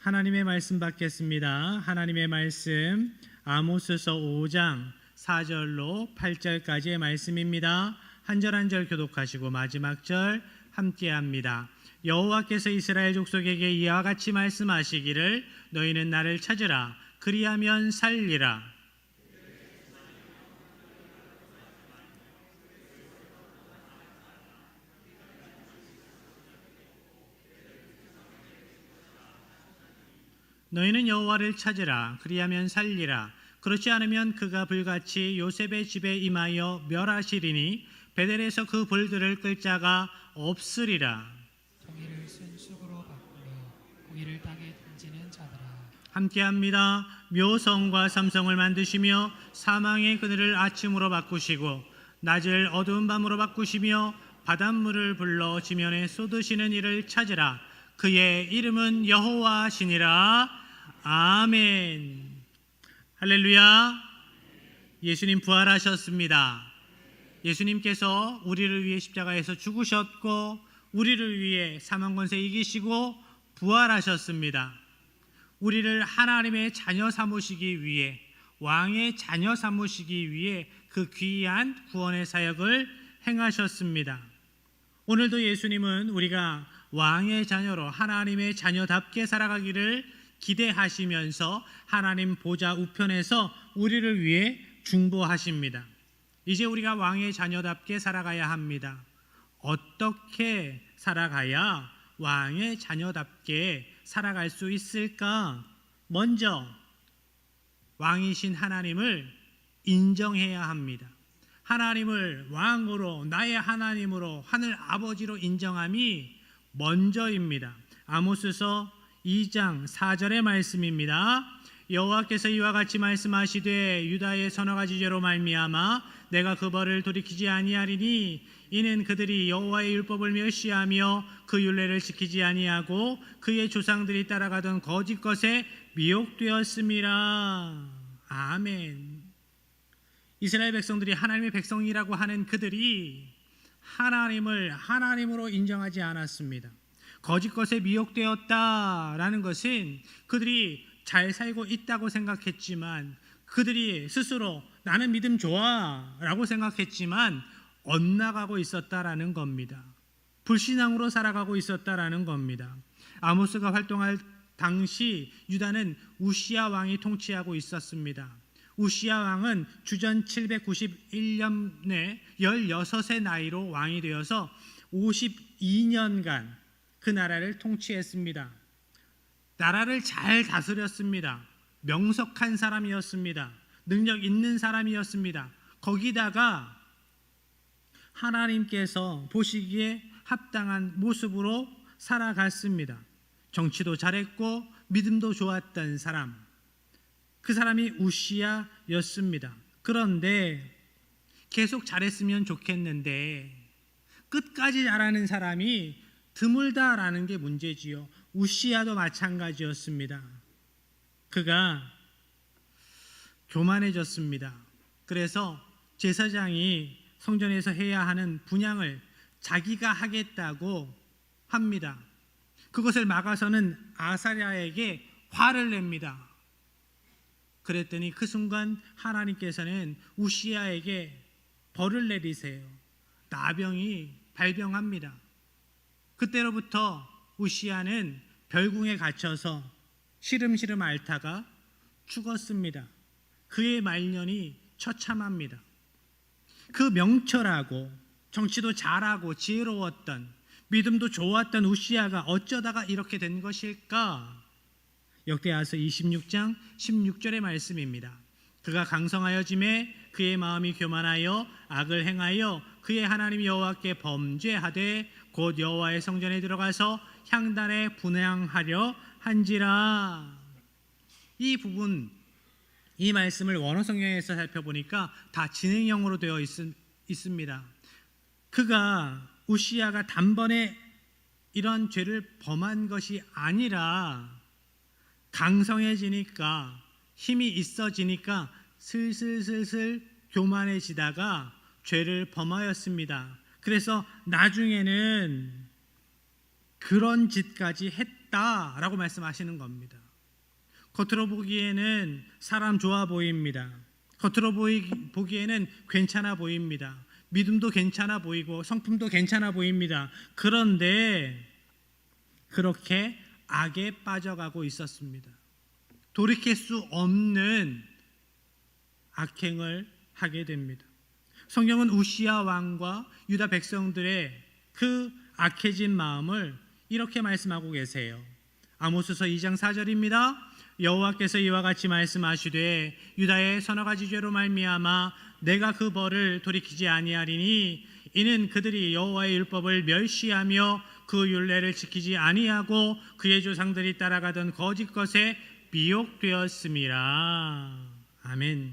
하나님의 말씀 받겠습니다. 하나님의 말씀 아모스서 5장 4절로 8절까지의 말씀입니다. 한 절 한 절 교독하시고 마지막 절 함께 합니다. 여호와께서 이스라엘 족속에게 이와 같이 말씀하시기를 너희는 나를 찾으라 그리하면 살리라 너희는 여호와를 찾으라. 그리하면 살리라. 그렇지 않으면 그가 불같이 요셉의 집에 임하여 멸하시리니 베델에서 그 볼들을 끌 자가 없으리라. 종이를 순숙으로 바꾸며 고기를 땅에 던지는 자들아. 함께합니다. 묘성과 삼성을 만드시며 사망의 그늘을 아침으로 바꾸시고 낮을 어두운 밤으로 바꾸시며 바닷물을 불러 지면에 쏟으시는 이를 찾으라. 그의 이름은 여호와시니라. 아멘. 할렐루야. 예수님 부활하셨습니다. 예수님께서 우리를 위해 십자가에서 죽으셨고 우리를 위해 사망 권세 이기시고 부활하셨습니다. 우리를 하나님의 자녀 삼으시기 위해 왕의 자녀 삼으시기 위해 그 귀한 구원의 사역을 행하셨습니다. 오늘도 예수님은 우리가 왕의 자녀로 하나님의 자녀답게 살아가기를 기대하시면서 하나님 보좌 우편에서 우리를 위해 중보하십니다. 이제 우리가 왕의 자녀답게 살아가야 합니다. 어떻게 살아가야 왕의 자녀답게 살아갈 수 있을까? 먼저 왕이신 하나님을 인정해야 합니다. 하나님을 왕으로 나의 하나님으로 하늘 아버지로 인정함이 먼저입니다. 아모스서 2장 4절의 말씀입니다. 여호와께서 이와 같이 말씀하시되 유다의 서너 가지 죄로 말미암아 내가 그 벌을 돌이키지 아니하리니 이는 그들이 여호와의 율법을 멸시하며 그 율례를 지키지 아니하고 그의 조상들이 따라가던 거짓 것에 미혹되었음이라. 아멘. 이스라엘 백성들이 하나님의 백성이라고 하는 그들이 하나님을 하나님으로 인정하지 않았습니다. 거짓 것에 미혹되었다라는 것은 그들이 잘 살고 있다고 생각했지만 그들이 스스로 나는 믿음 좋아라고 생각했지만 엇나가고 있었다라는 겁니다. 불신앙으로 살아가고 있었다라는 겁니다. 아모스가 활동할 당시 유다는 우시아 왕이 통치하고 있었습니다. 우시아 왕은 주전 791년에 16의 나이로 왕이 되어서 52년간 그 나라를 통치했습니다. 나라를 잘 다스렸습니다. 명석한 사람이었습니다. 능력 있는 사람이었습니다. 거기다가 하나님께서 보시기에 합당한 모습으로 살아갔습니다. 정치도 잘했고 믿음도 좋았던 사람. 그 사람이 우시아였습니다. 그런데 계속 잘했으면 좋겠는데 끝까지 잘하는 사람이 드물다라는 게 문제지요. 우시아도 마찬가지였습니다. 그가 교만해졌습니다. 그래서 제사장이 성전에서 해야 하는 분양을 자기가 하겠다고 합니다. 그것을 막아서는 아사랴에게 화를 냅니다. 그랬더니 그 순간 하나님께서는 우시아에게 벌을 내리세요. 나병이 발병합니다. 그때로부터 우시아는 별궁에 갇혀서 시름시름 앓다가 죽었습니다. 그의 말년이 처참합니다. 그 명철하고 정치도 잘하고 지혜로웠던 믿음도 좋았던 우시아가 어쩌다가 이렇게 된 것일까? 역대하서 26장 16절의 말씀입니다. 그가 강성하여 짐에 그의 마음이 교만하여 악을 행하여 그의 하나님 여호와께 범죄하되 곧 여호와의 성전에 들어가서 향단에 분향하려 한지라. 이 부분 이 말씀을 원어 성경에서 살펴보니까 다 진행형으로 되어 있, 있습니다. 그가 우시아가 단번에 이런 죄를 범한 것이 아니라 강성해지니까 힘이 있어지니까 슬슬슬슬 교만해지다가 죄를 범하였습니다. 그래서 나중에는 그런 짓까지 했다라고 말씀하시는 겁니다. 겉으로 보기에는 사람 좋아 보입니다. 겉으로 보이, 보기에는 괜찮아 보입니다. 믿음도 괜찮아 보이고 성품도 괜찮아 보입니다. 그런데 그렇게 악에 빠져가고 있었습니다. 돌이킬 수 없는 악행을 하게 됩니다. 성경은 우시아 왕과 유다 백성들의 그 악해진 마음을 이렇게 말씀하고 계세요. 아모스서 2장 4절입니다. 여호와께서 이와 같이 말씀하시되 유다의 서너 가지 죄로 말미암아 내가 그 벌을 돌이키지 아니하리니 이는 그들이 여호와의 율법을 멸시하며 그 율례를 지키지 아니하고 그의 조상들이 따라가던 거짓 것에 미혹되었음이라. 아멘.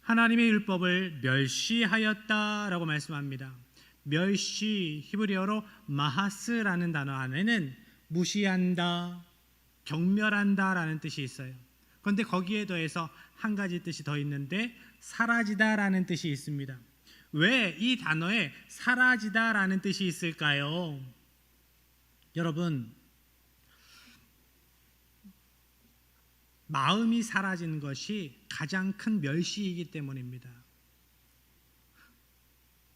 하나님의 율법을 멸시하였다라고 말씀합니다. 멸시 히브리어로 마하스라는 단어 안에는 무시한다, 경멸한다라는 뜻이 있어요. 그런데 거기에 더해서 한 가지 뜻이 더 있는데 사라지다라는 뜻이 있습니다. 왜 이 단어에 사라지다라는 뜻이 있을까요? 여러분 마음이 사라진 것이 가장 큰 멸시이기 때문입니다.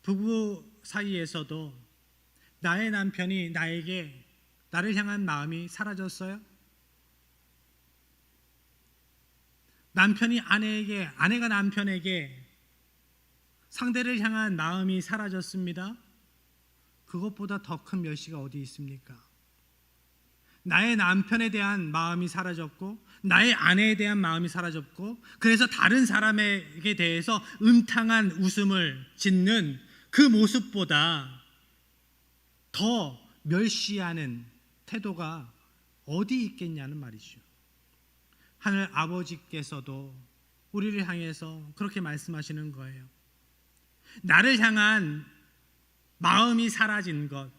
부부 사이에서도 나의 남편이 나에게 나를 향한 마음이 사라졌어요? 남편이 아내에게, 아내가 남편에게 상대를 향한 마음이 사라졌습니다. 그것보다 더 큰 멸시가 어디 있습니까? 나의 남편에 대한 마음이 사라졌고 나의 아내에 대한 마음이 사라졌고 그래서 다른 사람에게 대해서 음탕한 웃음을 짓는 그 모습보다 더 멸시하는 태도가 어디 있겠냐는 말이죠. 하늘 아버지께서도 우리를 향해서 그렇게 말씀하시는 거예요. 나를 향한 마음이 사라진 것,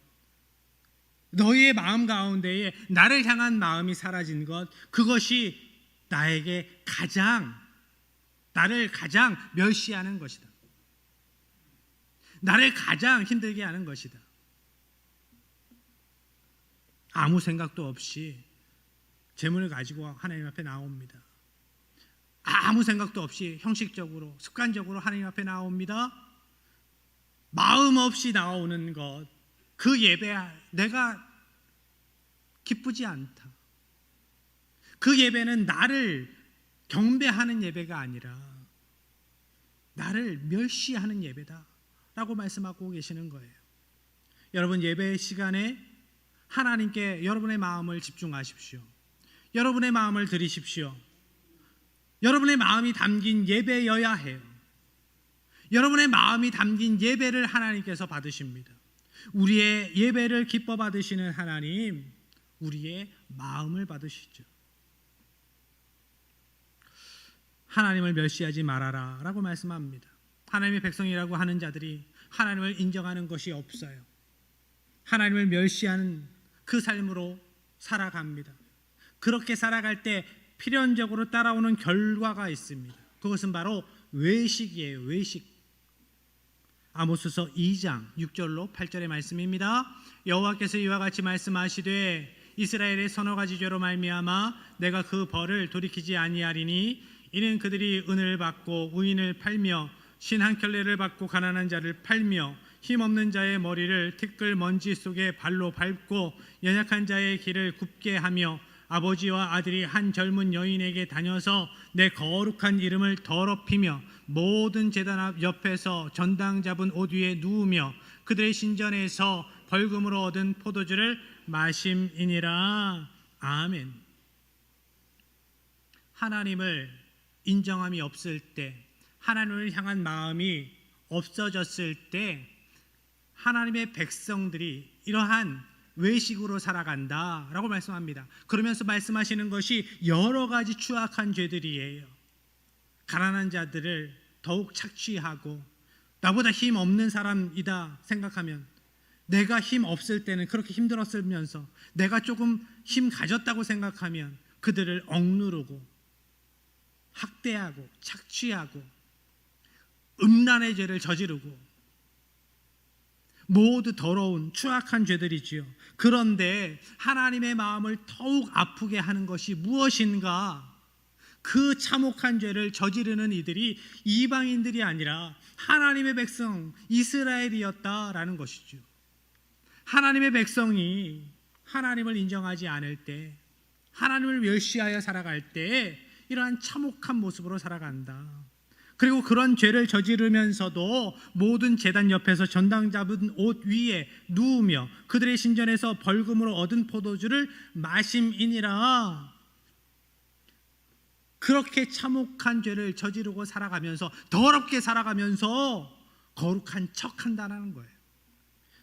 너희의 마음 가운데에 나를 향한 마음이 사라진 것, 그것이 나에게 가장, 나를 가장 멸시하는 것이다. 나를 가장 힘들게 하는 것이다. 아무 생각도 없이 재물을 가지고 하나님 앞에 나옵니다. 아무 생각도 없이 형식적으로, 습관적으로 하나님 앞에 나옵니다. 마음 없이 나오는 것, 그 예배 내가 기쁘지 않다. 그 예배는 나를 경배하는 예배가 아니라 나를 멸시하는 예배다 라고 말씀하고 계시는 거예요. 여러분 예배 시간에 하나님께 여러분의 마음을 집중하십시오. 여러분의 마음을 드리십시오. 여러분의 마음이 담긴 예배여야 해요. 여러분의 마음이 담긴 예배를 하나님께서 받으십니다. 우리의 예배를 기뻐 받으시는 하나님, 우리의 마음을 받으시죠. 하나님을 멸시하지 말아라 라고 말씀합니다. 하나님의 백성이라고 하는 자들이 하나님을 인정하는 것이 없어요. 하나님을 멸시하는 그 삶으로 살아갑니다. 그렇게 살아갈 때 필연적으로 따라오는 결과가 있습니다. 그것은 바로 외식이에요. 외식. 아모스서 2장 6절로 8절의 말씀입니다. 여호와께서 이와 같이 말씀하시되 이스라엘의 서너 가지 죄로 말미암아 내가 그 벌을 돌이키지 아니하리니 이는 그들이 은을 받고 우인을 팔며 신 한 켤레를 받고 가난한 자를 팔며 힘없는 자의 머리를 티끌 먼지 속에 발로 밟고 연약한 자의 길을 굽게 하며 아버지와 아들이 한 젊은 여인에게 다녀서 내 거룩한 이름을 더럽히며 모든 제단 앞 옆에서 전당 잡은 옷 위에 누우며 그들의 신전에서 벌금으로 얻은 포도주를 마심이니라 아멘. 하나님을 인정함이 없을 때, 하나님을 향한 마음이 없어졌을 때, 하나님의 백성들이 이러한 외식으로 살아간다라고 말씀합니다. 그러면서 말씀하시는 것이 여러 가지 추악한 죄들이에요. 가난한 자들을 더욱 착취하고 나보다 힘 없는 사람이다 생각하면 내가 힘 없을 때는 그렇게 힘들었으면서 내가 조금 힘 가졌다고 생각하면 그들을 억누르고 학대하고 착취하고 음란의 죄를 저지르고 모두 더러운 추악한 죄들이지요. 그런데 하나님의 마음을 더욱 아프게 하는 것이 무엇인가? 그 참혹한 죄를 저지르는 이들이 이방인들이 아니라 하나님의 백성 이스라엘이었다라는 것이죠. 하나님의 백성이 하나님을 인정하지 않을 때, 하나님을 멸시하여 살아갈 때 이러한 참혹한 모습으로 살아간다. 그리고 그런 죄를 저지르면서도 모든 재단 옆에서 전당 잡은 옷 위에 누우며 그들의 신전에서 벌금으로 얻은 포도주를 마심이니라. 그렇게 참혹한 죄를 저지르고 살아가면서 더럽게 살아가면서 거룩한 척 한다는 거예요.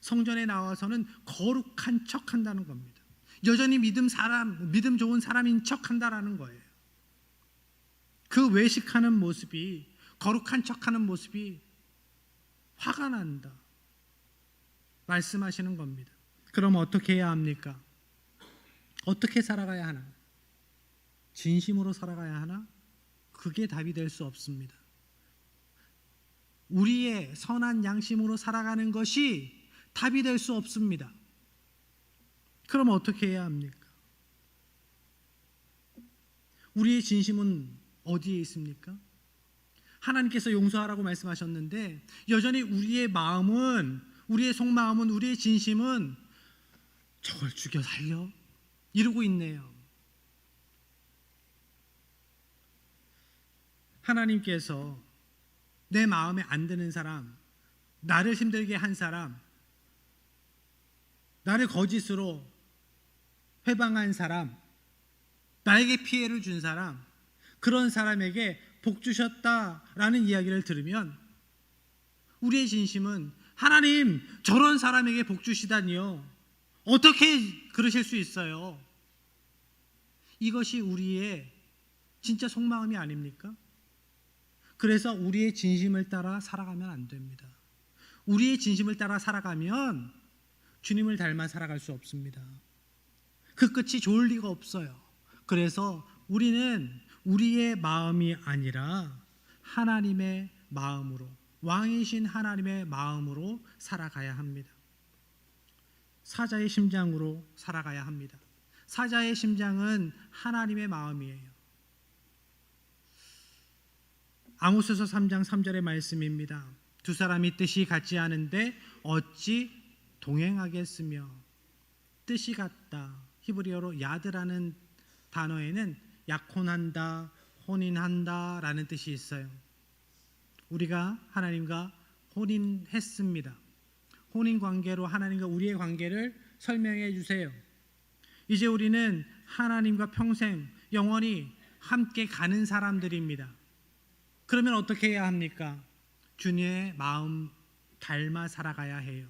성전에 나와서는 거룩한 척 한다는 겁니다. 여전히 믿음 사람, 믿음 좋은 사람인 척 한다라는 거예요. 그 외식하는 모습이 거룩한 척하는 모습이 화가 난다. 말씀하시는 겁니다. 그럼 어떻게 해야 합니까? 어떻게 살아가야 하나? 진심으로 살아가야 하나? 그게 답이 될 수 없습니다. 우리의 선한 양심으로 살아가는 것이 답이 될 수 없습니다. 그럼 어떻게 해야 합니까? 우리의 진심은 어디에 있습니까? 하나님께서 용서하라고 말씀하셨는데 여전히 우리의 마음은 우리의 속마음은 우리의 진심은 저걸 죽여 살려 이러고 있네요. 하나님께서 내 마음에 안 드는 사람, 나를 힘들게 한 사람, 나를 거짓으로 회방한 사람, 나에게 피해를 준 사람, 그런 사람에게 복 주셨다라는 이야기를 들으면 우리의 진심은 하나님 저런 사람에게 복 주시다니요. 어떻게 그러실 수 있어요? 이것이 우리의 진짜 속마음이 아닙니까? 그래서 우리의 진심을 따라 살아가면 안 됩니다. 우리의 진심을 따라 살아가면 주님을 닮아 살아갈 수 없습니다. 그 끝이 좋을 리가 없어요. 그래서 우리는 우리의 마음이 아니라 하나님의 마음으로 왕이신 하나님의 마음으로 살아가야 합니다. 사자의 심장으로 살아가야 합니다. 사자의 심장은 하나님의 마음이에요. 아모스서 3장 3절의 말씀입니다. 두 사람이 뜻이 같지 않은데 어찌 동행하겠으며 뜻이 같다. 히브리어로 야드라는 단어에는 약혼한다, 혼인한다라는 뜻이 있어요. 우리가 하나님과 혼인했습니다. 혼인 관계로 하나님과 우리의 관계를 설명해 주세요. 이제 우리는 하나님과 평생 영원히 함께 가는 사람들입니다. 그러면 어떻게 해야 합니까? 주님의 마음 닮아 살아가야 해요.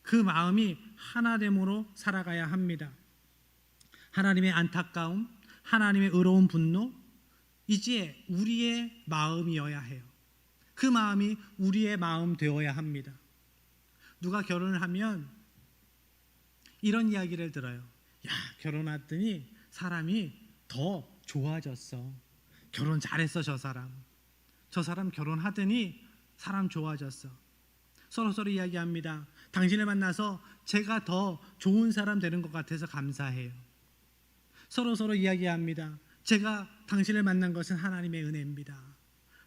그 마음이 하나됨으로 살아가야 합니다. 하나님의 안타까움, 하나님의 의로운 분노, 이제 우리의 마음이어야 해요. 그 마음이 우리의 마음 되어야 합니다. 누가 결혼을 하면 이런 이야기를 들어요. 야, 결혼했더니 사람이 더 좋아졌어. 결혼 잘했어, 저 사람. 저 사람 결혼하더니 사람 좋아졌어. 서로 서로 이야기합니다. 당신을 만나서 제가 더 좋은 사람 되는 것 같아서 감사해요. 서로 서로 이야기합니다. 제가 당신을 만난 것은 하나님의 은혜입니다.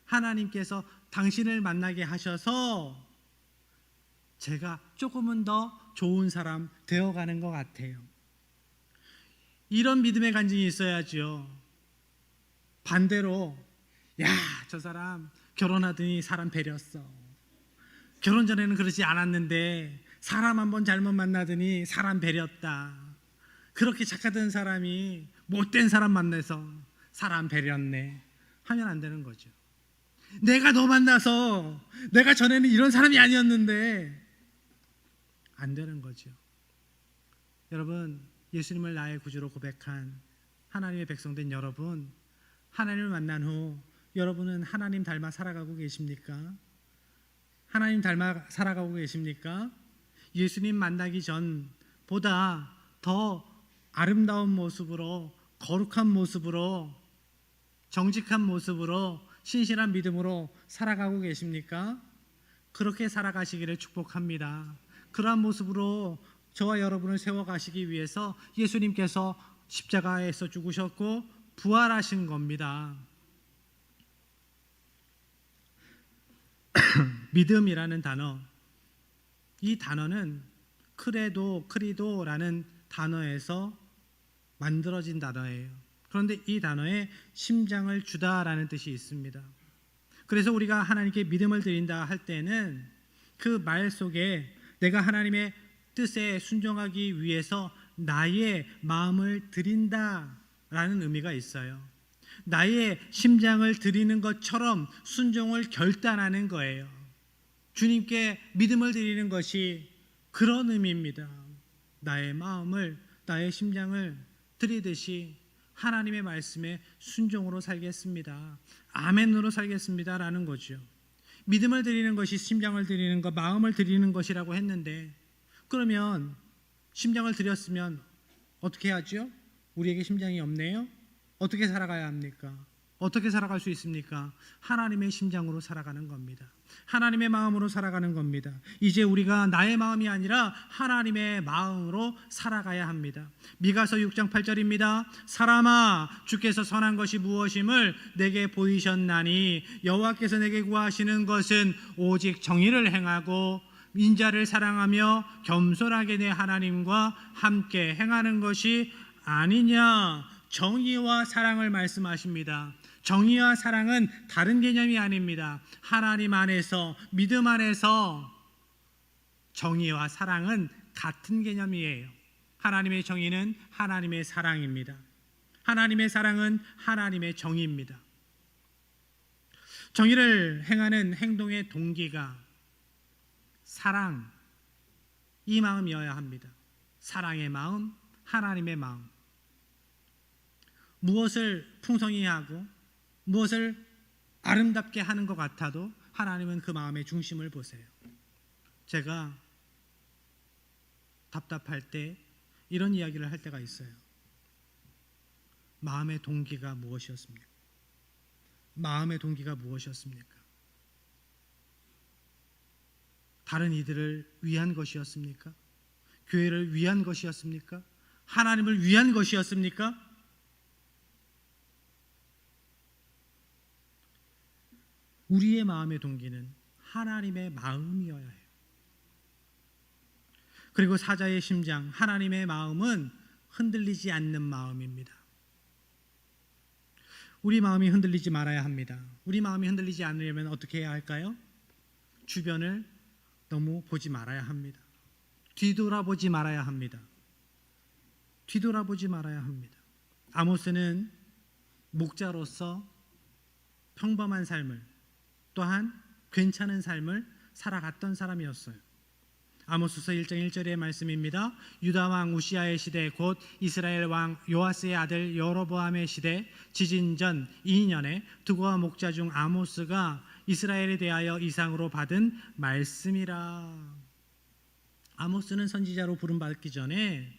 하나님께서 당신을 만나게 하셔서 제가 조금은 더 좋은 사람 되어가는 것 같아요. 이런 믿음의 간증이 있어야지요. 반대로, 야, 저 사람 결혼하더니 사람 배렸어. 결혼 전에는 그러지 않았는데 사람 한 번 잘못 만나더니 사람 배렸다. 그렇게 착하던 사람이 못된 사람 만나서 사람 배렸네. 하면 안 되는 거죠. 내가 너 만나서 내가 전에는 이런 사람이 아니었는데 안 되는 거죠. 여러분, 예수님을 나의 구주로 고백한 하나님의 백성된 여러분, 하나님을 만난 후 여러분은 하나님 닮아 살아가고 계십니까? 하나님 닮아 살아가고 계십니까? 예수님 만나기 전보다 더 아름다운 모습으로 거룩한 모습으로 정직한 모습으로 신실한 믿음으로 살아가고 계십니까? 그렇게 살아가시기를 축복합니다. 그러한 모습으로 저와 여러분을 세워가시기 위해서 예수님께서 십자가에서 죽으셨고 부활하신 겁니다. 믿음이라는 단어, 이 단어는 크레도, 크리도라는 단어에서 만들어진 단어예요. 그런데 이 단어에 심장을 주다라는 뜻이 있습니다. 그래서 우리가 하나님께 믿음을 드린다 할 때는 그 말 속에 내가 하나님의 뜻에 순종하기 위해서 나의 마음을 드린다라는 의미가 있어요. 나의 심장을 드리는 것처럼 순종을 결단하는 거예요. 주님께 믿음을 드리는 것이 그런 의미입니다. 나의 마음을, 나의 심장을 드리듯이 하나님의 말씀에 순종으로 살겠습니다. 아멘으로 살겠습니다 라는 거죠. 믿음을 드리는 것이 심장을 드리는 것, 마음을 드리는 것이라고 했는데 그러면 심장을 드렸으면 어떻게 하죠? 우리에게 심장이 없네요. 어떻게 살아가야 합니까? 어떻게 살아갈 수 있습니까? 하나님의 심장으로 살아가는 겁니다. 하나님의 마음으로 살아가는 겁니다. 이제 우리가 나의 마음이 아니라 하나님의 마음으로 살아가야 합니다. 미가서 6장 8절입니다. 사람아 주께서 선한 것이 무엇임을 내게 보이셨나니 여호와께서 내게 구하시는 것은 오직 정의를 행하고 인자를 사랑하며 겸손하게 내 하나님과 함께 행하는 것이 아니냐. 정의와 사랑을 말씀하십니다. 정의와 사랑은 다른 개념이 아닙니다. 하나님 안에서 믿음 안에서 정의와 사랑은 같은 개념이에요. 하나님의 정의는 하나님의 사랑입니다. 하나님의 사랑은 하나님의 정의입니다. 정의를 행하는 행동의 동기가 사랑 이 마음이어야 합니다. 사랑의 마음, 하나님의 마음. 무엇을 풍성히 하고 무엇을 아름답게 하는 것 같아도 하나님은 그 마음의 중심을 보세요. 제가 답답할 때 이런 이야기를 할 때가 있어요. 마음의 동기가 무엇이었습니까? 마음의 동기가 무엇이었습니까? 다른 이들을 위한 것이었습니까? 교회를 위한 것이었습니까? 하나님을 위한 것이었습니까? 우리의 마음의 동기는 하나님의 마음이어야 해요. 그리고 사자의 심장, 하나님의 마음은 흔들리지 않는 마음입니다. 우리 마음이 흔들리지 말아야 합니다. 우리 마음이 흔들리지 않으려면 어떻게 해야 할까요? 주변을 너무 보지 말아야 합니다. 뒤돌아보지 말아야 합니다. 뒤돌아보지 말아야 합니다. 아모스는 목자로서 평범한 삶을 또한 괜찮은 삶을 살아갔던 사람이었어요. 아모스서 1장 1절의 말씀입니다. 유다 왕 우시아의 시대 곧 이스라엘 왕 요아스의 아들 여로보암의 시대 지진 전 2년에 두고와 목자 중 아모스가 이스라엘에 대하여 이상으로 받은 말씀이라. 아모스는 선지자로 부름받기 전에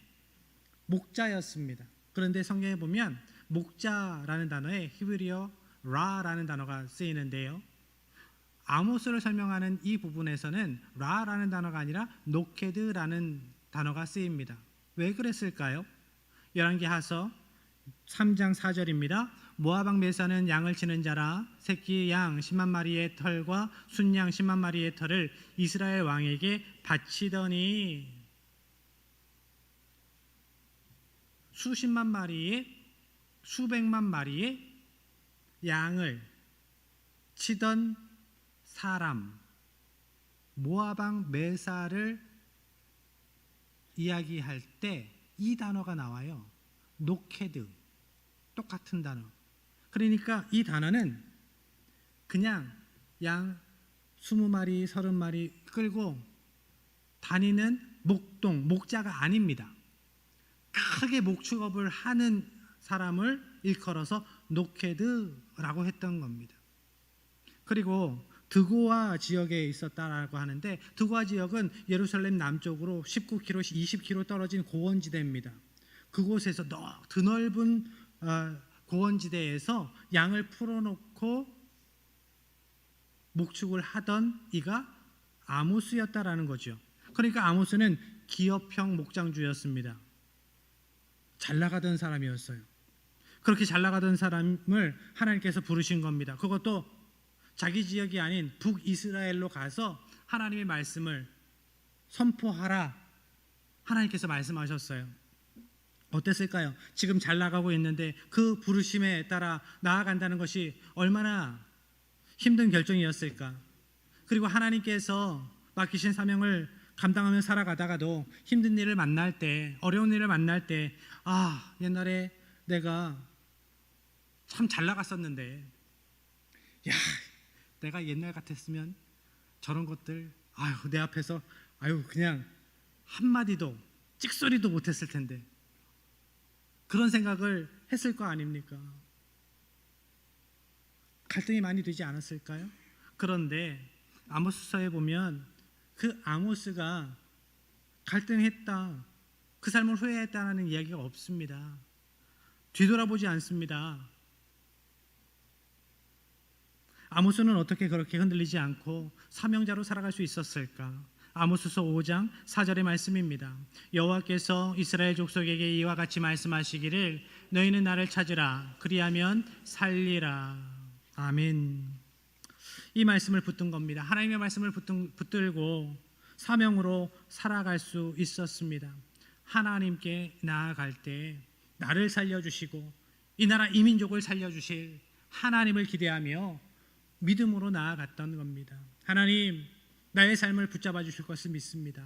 목자였습니다. 그런데 성경에 보면 목자라는 단어에 히브리어 라라는 단어가 쓰이는데요. 아모스를 설명하는 이 부분에서는 라라는 단어가 아니라 노케드라는 단어가 쓰입니다. 왜 그랬을까요? 열왕기하서 3장 4절입니다. 모아방 메사는 양을 치는 자라 새끼 양 10만 마리의 털과 순양 10만 마리의 털을 이스라엘 왕에게 바치더니 수십만 마리의 수백만 마리의 양을 치던 사람 모아방 메사를 이야기할 때 이 단어가 나와요. 노케드 똑같은 단어. 그러니까 이 단어는 그냥 양 20마리, 30마리 끌고 다니는 목동, 목자가 아닙니다. 크게 목축업을 하는 사람을 일컬어서 노케드라고 했던 겁니다. 그리고 드고아 지역에 있었다라고 하는데 드고아 지역은 예루살렘 남쪽으로 19km, 20km 떨어진 고원지대입니다. 그곳에서 너 드넓은 어, 고원지대에서 양을 풀어놓고 목축을 하던 이가 아모스였다라는 거죠. 그러니까 아모스는 기업형 목장주였습니다. 잘 나가던 사람이었어요. 그렇게 잘 나가던 사람을 하나님께서 부르신 겁니다. 그것도 자기 지역이 아닌 북이스라엘로 가서 하나님의 말씀을 선포하라. 하나님께서 말씀하셨어요. 어땠을까요? 지금 잘 나가고 있는데 그 부르심에 따라 나아간다는 것이 얼마나 힘든 결정이었을까? 그리고 하나님께서 맡기신 사명을 감당하며 살아가다가도 힘든 일을 만날 때, 어려운 일을 만날 때, 아, 옛날에 내가 참 잘 나갔었는데, 야, 내가 옛날 같았으면 저런 것들, 아유, 내 앞에서, 아유, 그냥 한 마디도, 찍소리도 못했을 텐데, 그런 생각을 했을 거 아닙니까? 갈등이 많이 되지 않았을까요? 그런데 아모스서에 보면 그 아모스가 갈등했다, 그 삶을 후회했다는 이야기가 없습니다. 뒤돌아보지 않습니다. 아모스는 어떻게 그렇게 흔들리지 않고 사명자로 살아갈 수 있었을까? 아모스서 5장 4절의 말씀입니다. 여호와께서 이스라엘 족속에게 이와 같이 말씀하시기를 너희는 나를 찾으라 그리하면 살리라. 아멘. 이 말씀을 붙든 겁니다. 하나님의 말씀을 붙든, 붙들고 사명으로 살아갈 수 있었습니다. 하나님께 나아갈 때 나를 살려주시고 이 나라 이민족을 살려주실 하나님을 기대하며 믿음으로 나아갔던 겁니다. 하나님, 나의 삶을 붙잡아 주실 것을 믿습니다.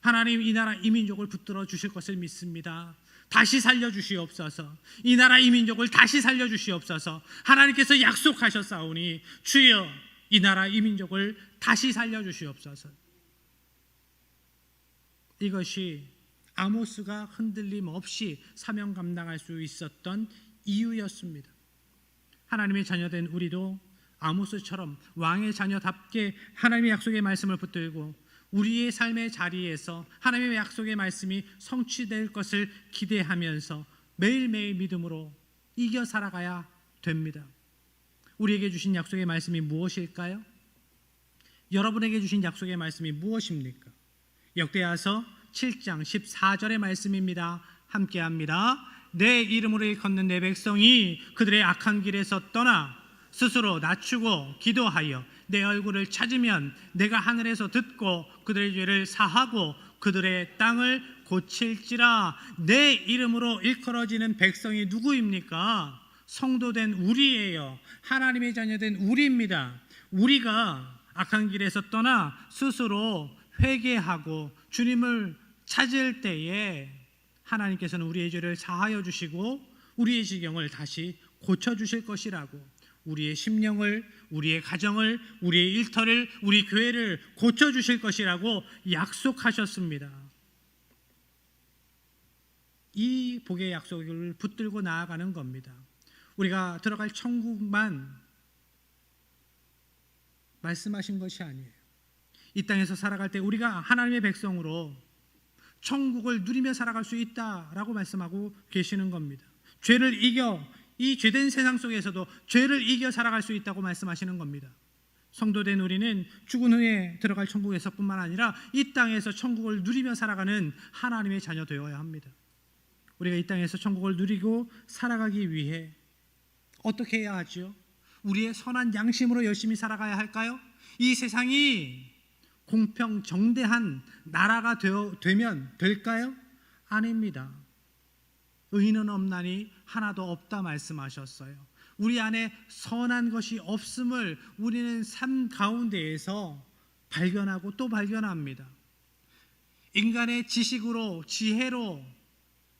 하나님, 이 나라 이민족을 붙들어 주실 것을 믿습니다. 다시 살려 주시옵소서. 이 나라 이민족을 다시 살려 주시옵소서. 하나님께서 약속하셨사오니 주여 이 나라 이민족을 다시 살려 주시옵소서. 이것이 아모스가 흔들림 없이 사명 감당할 수 있었던 이유였습니다. 하나님의 자녀된 우리도 아모스처럼 왕의 자녀답게 하나님의 약속의 말씀을 붙들고 우리의 삶의 자리에서 하나님의 약속의 말씀이 성취될 것을 기대하면서 매일매일 믿음으로 이겨 살아가야 됩니다. 우리에게 주신 약속의 말씀이 무엇일까요? 여러분에게 주신 약속의 말씀이 무엇입니까? 역대하서 7장 14절의 말씀입니다. 함께 합니다. 내 이름으로 일컫는 내 백성이 그들의 악한 길에서 떠나 스스로 낮추고 기도하여 내 얼굴을 찾으면 내가 하늘에서 듣고 그들의 죄를 사하고 그들의 땅을 고칠지라 내 이름으로 일컬어지는 백성이 누구입니까? 성도된 우리예요. 하나님의 자녀된 우리입니다. 우리가 악한 길에서 떠나 스스로 회개하고 주님을 찾을 때에 하나님께서는 우리의 죄를 사하여 주시고 우리의 지경을 다시 고쳐 주실 것이라고 우리의 심령을 우리의 가정을 우리의 일터를 우리 교회를 고쳐 주실 것이라고 약속하셨습니다. 이 복의 약속을 붙들고 나아가는 겁니다. 우리가 들어갈 천국만 말씀하신 것이 아니에요. 이 땅에서 살아갈 때 우리가 하나님의 백성으로 천국을 누리며 살아갈 수 있다라고 말씀하고 계시는 겁니다. 죄를 이겨 이 죄된 세상 속에서도 죄를 이겨 살아갈 수 있다고 말씀하시는 겁니다. 성도된 우리는 죽은 후에 들어갈 천국에서뿐만 아니라 이 땅에서 천국을 누리며 살아가는 하나님의 자녀 되어야 합니다. 우리가 이 땅에서 천국을 누리고 살아가기 위해 어떻게 해야 하지요? 우리의 선한 양심으로 열심히 살아가야 할까요? 이 세상이 공평 정대한 나라가 되어, 되면 될까요? 아닙니다. 의인은 없나니 하나도 없다 말씀하셨어요. 우리 안에 선한 것이 없음을 우리는 삶 가운데에서 발견하고 또 발견합니다. 인간의 지식으로 지혜로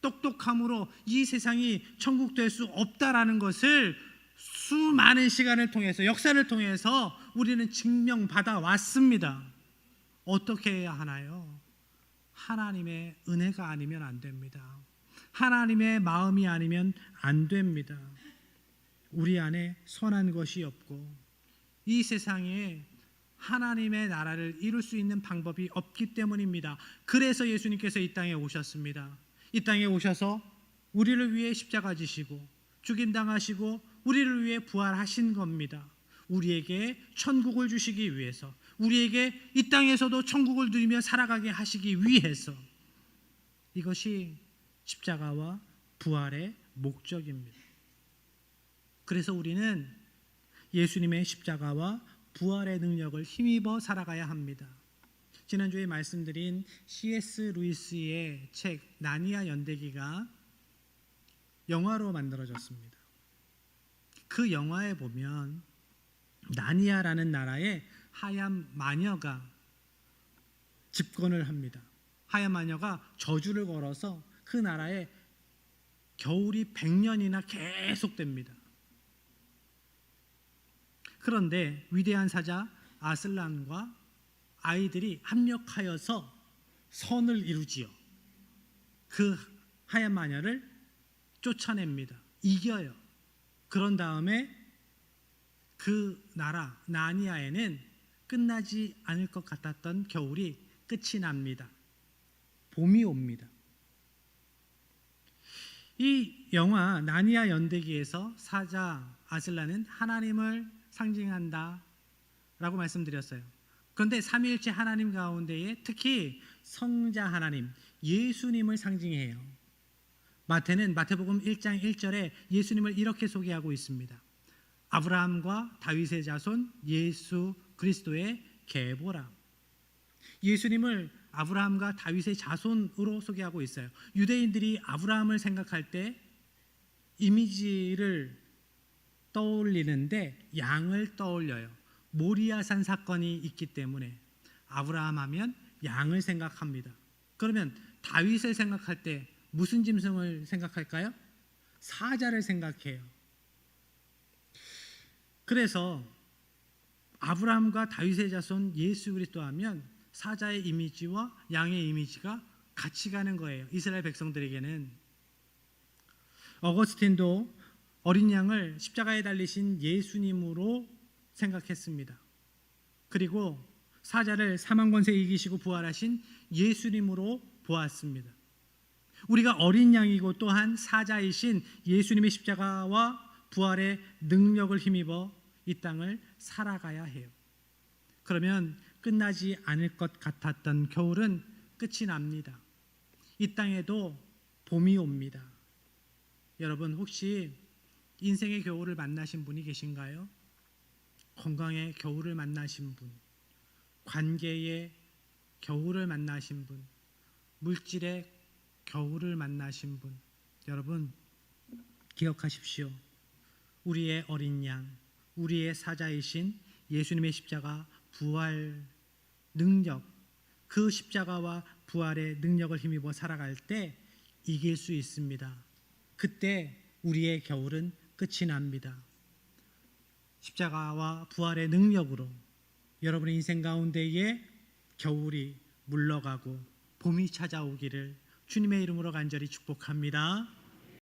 똑똑함으로 이 세상이 천국 될 수 없다라는 것을 수많은 시간을 통해서 역사를 통해서 우리는 증명받아 왔습니다. 어떻게 해야 하나요? 하나님의 은혜가 아니면 안 됩니다. 하나님의 마음이 아니면 안 됩니다. 우리 안에 선한 것이 없고 이 세상에 하나님의 나라를 이룰 수 있는 방법이 없기 때문입니다. 그래서 예수님께서 이 땅에 오셨습니다. 이 땅에 오셔서 우리를 위해 십자가 지시고 죽임 당하시고 우리를 위해 부활하신 겁니다. 우리에게 천국을 주시기 위해서 우리에게 이 땅에서도 천국을 누리며 살아가게 하시기 위해서 이것이 십자가와 부활의 목적입니다. 그래서 우리는 예수님의 십자가와 부활의 능력을 힘입어 살아가야 합니다. 지난주에 말씀드린 C.S. 루이스의 책 나니아 연대기가 영화로 만들어졌습니다. 그 영화에 보면 나니아라는 나라에 하얀 마녀가 집권을 합니다. 하얀 마녀가 저주를 걸어서 그 나라에 겨울이 100년이나 계속됩니다. 그런데 위대한 사자 아슬란과 아이들이 합력하여서 선을 이루지요. 그 하얀 마녀를 쫓아냅니다. 이겨요. 그런 다음에 그 나라 나니아에는 끝나지 않을 것 같았던 겨울이 끝이 납니다. 봄이 옵니다. 이 영화 나니아 연대기에서 사자 아슬라는 하나님을 상징한다 라고 말씀드렸어요. 그런데 삼위일체 하나님 가운데에 특히 성자 하나님 예수님을 상징해요. 마태는 마태복음 1장 1절에 예수님을 이렇게 소개하고 있습니다. 아브라함과 다윗의 자손 예수 그리스도의 계보라. 예수님을 아브라함과 다윗의 자손으로 소개하고 있어요. 유대인들이 아브라함을 생각할 때 이미지를 떠올리는데 양을 떠올려요. 모리아산 사건이 있기 때문에 아브라함 하면 양을 생각합니다. 그러면 다윗을 생각할 때 무슨 짐승을 생각할까요? 사자를 생각해요. 그래서 아브라함과 다윗의 자손 예수 그리스도 하면 사자의 이미지와 양의 이미지가 같이 가는 거예요. 이스라엘 백성들에게는 어거스틴도 어린 양을 십자가에 달리신 예수님으로 생각했습니다. 그리고 사자를 사망 권세 이기시고 부활하신 예수님으로 보았습니다. 우리가 어린 양이고 또한 사자이신 예수님의 십자가와 부활의 능력을 힘입어 이 땅을 살아가야 해요. 그러면 끝나지 않을 것 같았던 겨울은 끝이 납니다. 이 땅에도 봄이 옵니다. 여러분 혹시 인생의 겨울을 만나신 분이 계신가요? 건강의 겨울을 만나신 분, 관계의 겨울을 만나신 분, 물질의 겨울을 만나신 분, 여러분 기억하십시오. 우리의 어린 양, 우리의 사자이신 예수님의 십자가 부활 능력, 그 십자가와 부활의 능력을 힘입어 살아갈 때 이길 수 있습니다. 그때 우리의 겨울은 끝이 납니다. 십자가와 부활의 능력으로 여러분의 인생 가운데에 겨울이 물러가고 봄이 찾아오기를 주님의 이름으로 간절히 축복합니다.